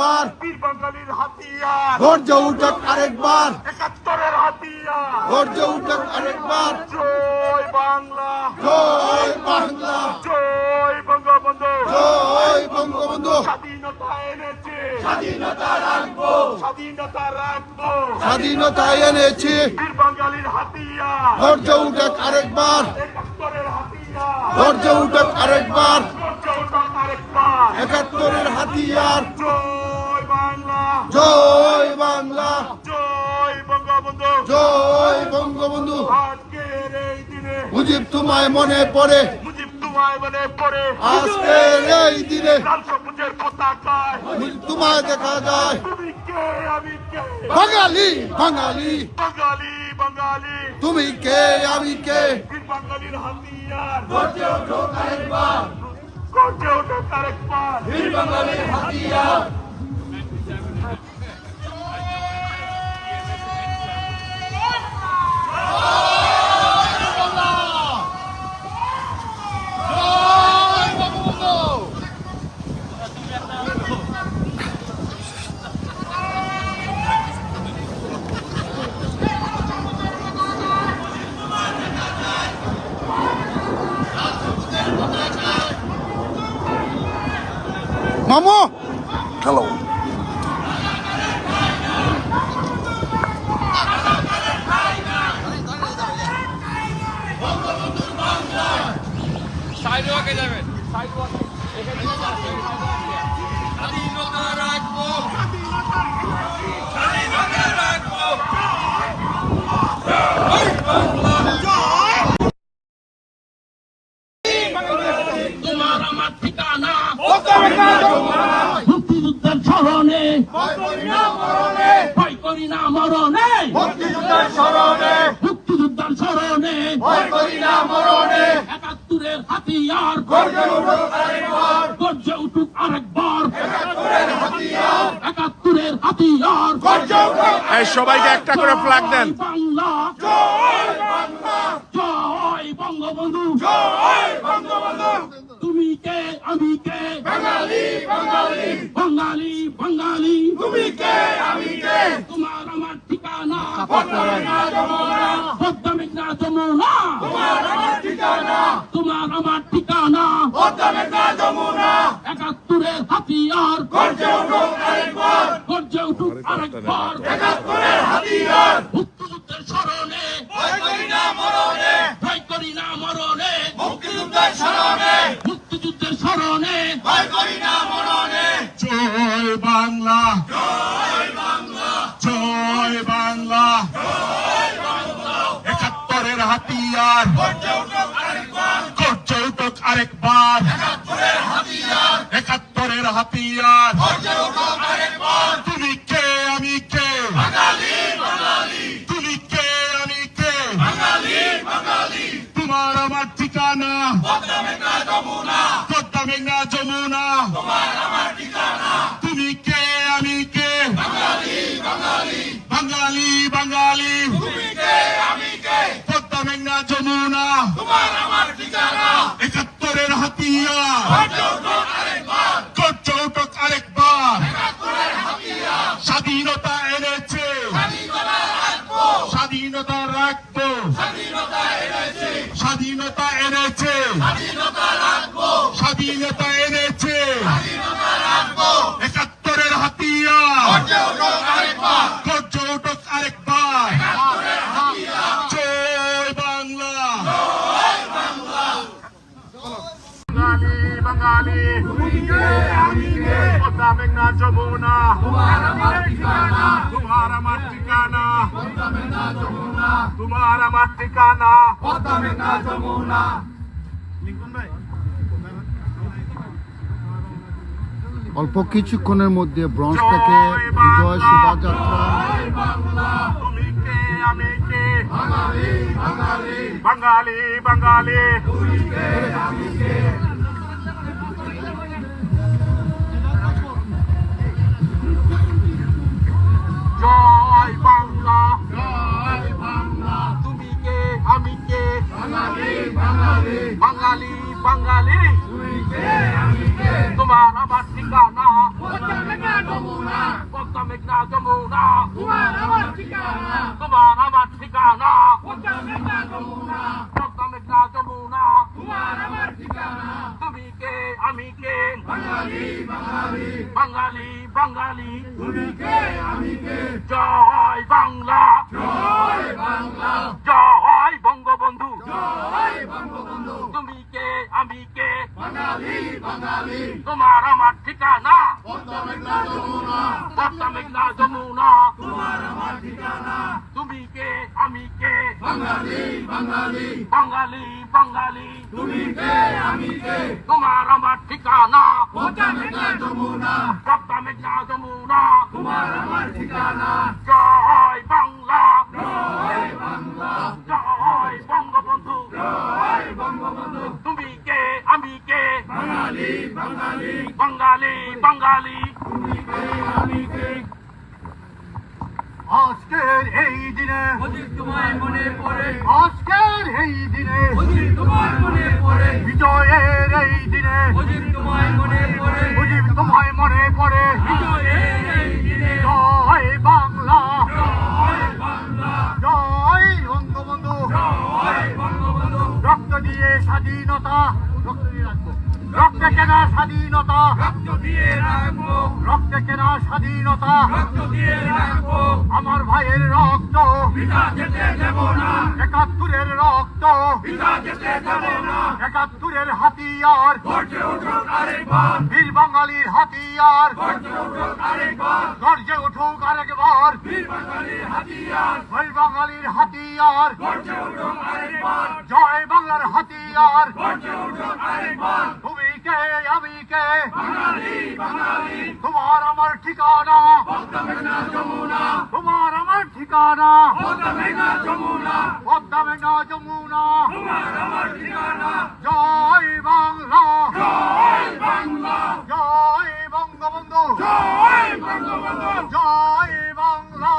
আরেকবার হাতিয়ার। গর্জে উঠুক আরেকবার। একাত্তরের হাতিয়ার। গর্জে উঠুক আরেকবার। জয় বাংলা। জয় বাংলা। জয় বঙ্গবন্ধু। জয় বঙ্গবন্ধু। স্বাধীনতা এনেছে। স্বাধীনতা রাখব। স্বাধীনতা রাখব। স্বাধীনতা এনেছি। বীর বাঙালির হাতিয়ার। গর্জে উঠুক আরেকবার। একাত্তরের হাতিয়ার। গর্জে উঠুক আরেকবার। একাত্তরের হাতিয়ার। জয় বাংলা। জয় বঙ্গবন্ধু। জয় বঙ্গবন্ধু। আজকের এই দিনে মুজিব তোমায় মনে পড়ে। মুজিব তোমায় মনে পড়ে। আজকের এই দিনে। লাল সবুজের পতাকায়। মুজিব তোমায় দেখা যায়। তুমি কে? আমি কে? বাঙালি বাঙালি। বাঙালি বাঙালি। তুমি কে? আমি কে? বাঙালির হাতিয়ার গর্জে ওঠো আরেকবার গর্জে ওঠো আরেকবার বীর বাঙালির হাতিয়ার মামু! হ্যালো সাইডওয়াকে যাবেন। সাইডওয়াকে এখানে ভয় করি না মরণে। মুক্তিযুদ্ধের স্মরণে। একাত্তরের হাতিয়ার। গর্জে উঠুক আরেকবার। একাত্তরের হাতিয়ার। এই সবাইকে একটা করে ফ্ল্যাগ দেন। বাংলা। জয় বাংলা। জয় বঙ্গবন্ধু। জয় বঙ্গবন্ধু। তুমি কে আমি কে? বাঙালি বাঙালি। বাঙালি বাঙালি। তুমি কে আমি কে তোমার আমার ঠিকানা। পদ্মা মেঘনা যমুনা তোমার আমার ঠিকানা। তোমার আমার ঠিকানা। পদ্মা মেঘনা যমুনা একাত্তরের হাতিয়ার। গর্জে উঠুক আরেকবার। গর্জে উঠুক আরেকবার। একাত্তরের হাতিয়ার। মুক্তিযুদ্ধের স্মরণে। ভয় করি না মরণে। ভয় করি না মরণে। মুক্তিযুদ্ধের স্মরণে। মুক্তিযুদ্ধের স্মরণে। ভয় করি না বাংলা। জয় বাংলা। একাত্তরের হাতিয়ার। উঠুক আরেকবার। একাত্তরের হাতিয়ার। তুমি কে, আমি কে? তুমি কে, আমি কে? তোমার আমার ঠিকানা। পদ্মা মেঘনা যমুনা। তুমি কে বাঙালি বাঙালি। পদ্মা যমুনা। একাত্তরের আরেকবার। স্বাধীনতা এনেছে। স্বাধীনতা স্বাধীনতা স্বাধীনতা এনেছে। একাত্তরের হাতিয়ার। মেঘনা যমুনা তোমার আমার ঠিকানা। তোমার আমার ঠিকানা। তোমার আমার ঠিকানা। পদ্মা মেঘনা যমুনা অল্প কিছুক্ষণের মধ্যে ব্রঞ্জ থেকে বিজয় শোভাযাত্রা। আমি বাঙালি বাঙালি। বাঙালি বাঙালি। তোমার আমার ঠিকানা। পদ্মা মেঘনা যমুনা। তোমার আমার ঠিকানা। পদ্মা মেঘনা তুমি কে, আমি কে? বাঙালি বাঙালি। জয় বাংলা জয় বাংলা। তোমার আমার ঠিকানা। পদ্মা যমুনা। তোমার আমার ঠিকানা তুমি কে, আমি কে? বাঙালি বাঙালি। বাঙালি বাঙালি তুমি কে আমি কে তোমার আমার ঠিকানা। পদ্মা যমুনা। তোমায় মনে পড়ে। আজকের এই দিনে অধিক তোমায় মনে পড়ে। বিজয়ের এই দিনে অধিক তোমায় মনে পড়ে। মুজিব তোমায় মনে পড়ে। বিজয়ের এই দিনে। জয় বাংলা। জয় বাংলা। জয় বঙ্গবন্ধু। জয় বঙ্গবন্ধু। রক্ত দিয়ে স্বাধীনতা। রক্ত দিয়ে রাখব। রক্তে কেনা স্বাধীনতা। রক্ত দিয়ে রাখব। রক্তে কেনা স্বাধীনতা। রক্ত দিয়ে রাখব। আমার ভাইয়ের রক্ত পিতা যেতে দেব না। একাত্তরের রক্ত। পিতা যেতে দেব না। একাত্তরের হাতিয়ার। গর্জে উঠুক আরেকবার বীর। বাঙালির হাতিয়ার। গর্জে উঠুক আরেকবার গর্জে উঠুক আরেকবার বীর। বাঙালির হাতিয়ার। বীর বাঙালির হাতিয়ার। গর্জে উঠুক আরেকবার জয় বাংলার হাতিয়ার। গর্জে উঠুক আরেকবার তুমি কে আমি কে? তোমার আমার ঠিকানা। তোমার আমার ঠিকানা। পদ্মা মেঘনা যমুনা। জয় বাংলা। জয় বঙ্গবন্ধু। জয় বাংলা।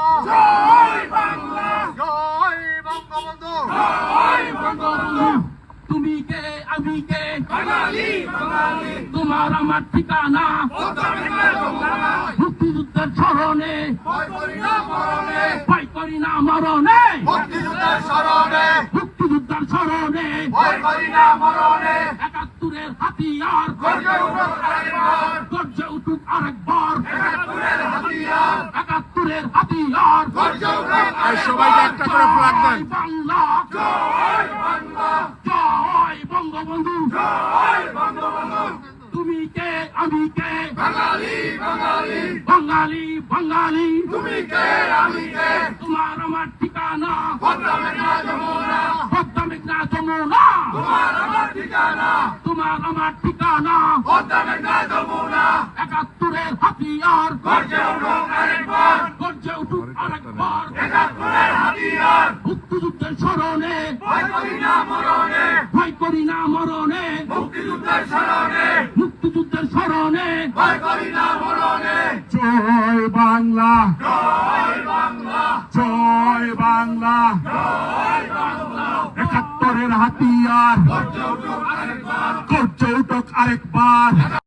জয় বঙ্গবন্ধু। তুমি কে? আমি কে বাঙালি বাঙালি। তোমার আমার ঠিকানা। মুক্তিযুদ্ধের স্মরণে। ভয় করি না মরণে। মুক্তিযুদ্ধের স্মরণে। মুক্তিযুদ্ধের স্মরণে ভয় করি না মরণে একাত্তরের হাতিয়ার। গর্জে উঠুক আরেকবার। গর্জে উঠুক আরেকবার একাত্তরের হাতিয়ার। একাত্তরের হাতিয়ার গর্জে উঠুক। আর সবাইকে একটা করে ফ্ল্যাগ দেন। বাংলা। জয় বাংলা। জয় বঙ্গবন্ধু জয় বঙ্গবন্ধু। তুমি কে আমি কে? বাঙালি বাঙালি। বাঙালি বাঙালি। তুমি কে আমি কে? তোমার আমার ঠিকানা। পদ্মা মেঘনা যমুনা। পদ্মা মেঘনা যমুনা। তোমার আমার ঠিকানা। তোমার আমার ঠিকানা। পদ্মা মেঘনা যমুনা। একাত্তরের হাতিয়ার। গর্জে উঠুক আরেকবার। গর্জে উঠুক আরেকবার। একাত্তরের হাতিয়ার। মুক্তিযুদ্ধের স্মরণে। ভয় করি না মরণে। ভয় করি না মরণে। মুক্তিযুদ্ধের স্মরণে। মুক্তিযুদ্ধের স্মরণে। ভয় করি না মরণে। জয় বাংলা। জয় বাংলা। জয় বাংলা। জয় বাংলা। একাত্তরের হাতিয়ার। গর্জে উঠক আরেকবার।